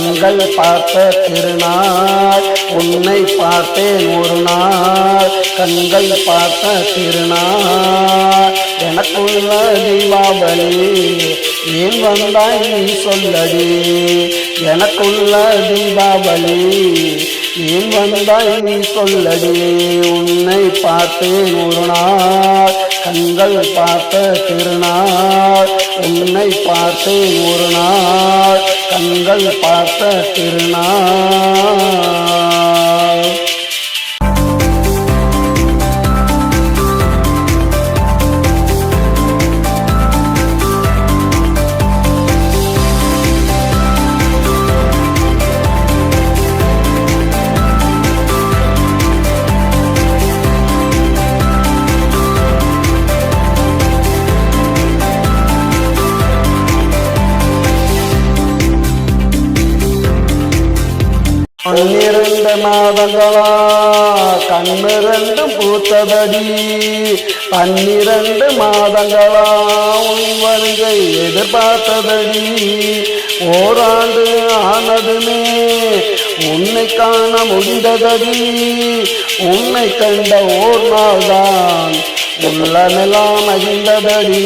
கண்கள் பார்த்த திருநாள் உன்னை பார்த்தேன் ஒரு நாள். கண்கள் பார்த்த திருநாள் எனக்குள்ள தீபாவளி. ஏன் வந்தாய் நீ சொல்லடி எனக்குள்ள தீபாவளி. ஏன் வந்தாய் நீ சொல்லடி உன்னை பார்த்தேன் ஒரு நாள். கண்கள் பார்த்த திருநாள் உன்னை பார்த்தேன் ஒரு நாள். கண்கள் பார்த்த திருநாள். பன்னிரண்டு மாதங்களா? கண்ணிரண்டும் பூத்ததடி பன்னிரண்டு மாதங்களா? உன் வருகை எதிர்பார்த்ததடி ஓராண்டு ஆனதுமே உன்னை காண முடிந்ததடி. உன்னை கண்ட ஓர் நாள்தான் உள்ளமெல்லாம் மகிழ்ந்ததடி.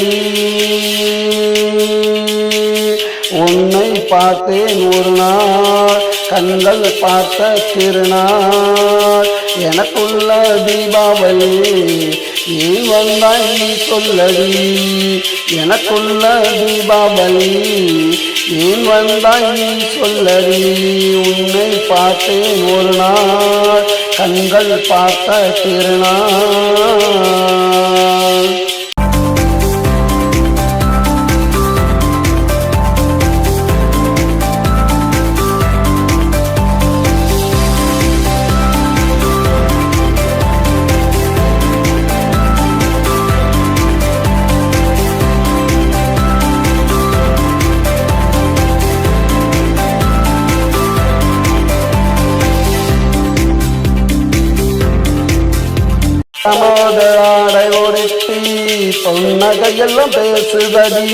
பார்த்தேன் ஒரு நாள் கண்கள் பார்த்த திருநாள். எனக்குள்ள தீபாவளி நீ வந்தாய் நீ சொல்லடி. எனக்குள்ள தீபாவளி நீ வந்தாய் நீ சொல்லடி. உன்னை பார்த்தேன் ஒரு நாள் கண்கள் பார்த்த திருநாள். சமோதராடை ஒடுத்தி பொன்னகையெல்லாம் பேசுதடி.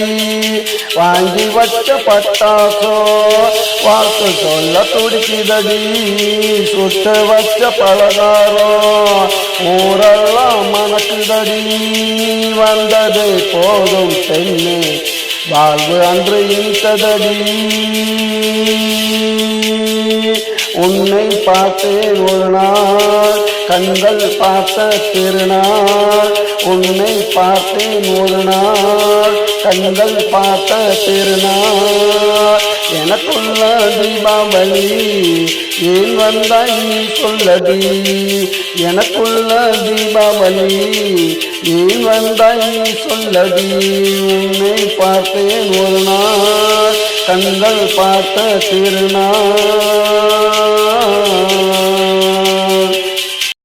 வாங்கி வச்ச பட்டாசோ வாக்கு சொல்ல துடிக்குதடி. சுட்டு வச்ச பலகாரம் ஊரெல்லாம் மணக்குதடி. வந்தது போதும் பெண்ணு வாழ்வு அன்று இனித்ததடி. உன்னை பார்த்தேன் ஒரு நாள் கண்கள் பார்த்த திருநாள். உன்னை பார்த்தேன் ஒரு நாள் கண்கள் பார்த்த திருநாள். எனக்குள்ள தீபாவளி ஏன் வந்தாய் நீ சொல்லடி? எனக்குள்ள தீபாவளி ஏன் வந்தாய் நீ சொல்லடி? உன்னை பார்த்தேன் ஒரு நாள் கண்கள் பார்த்த திருநாள்.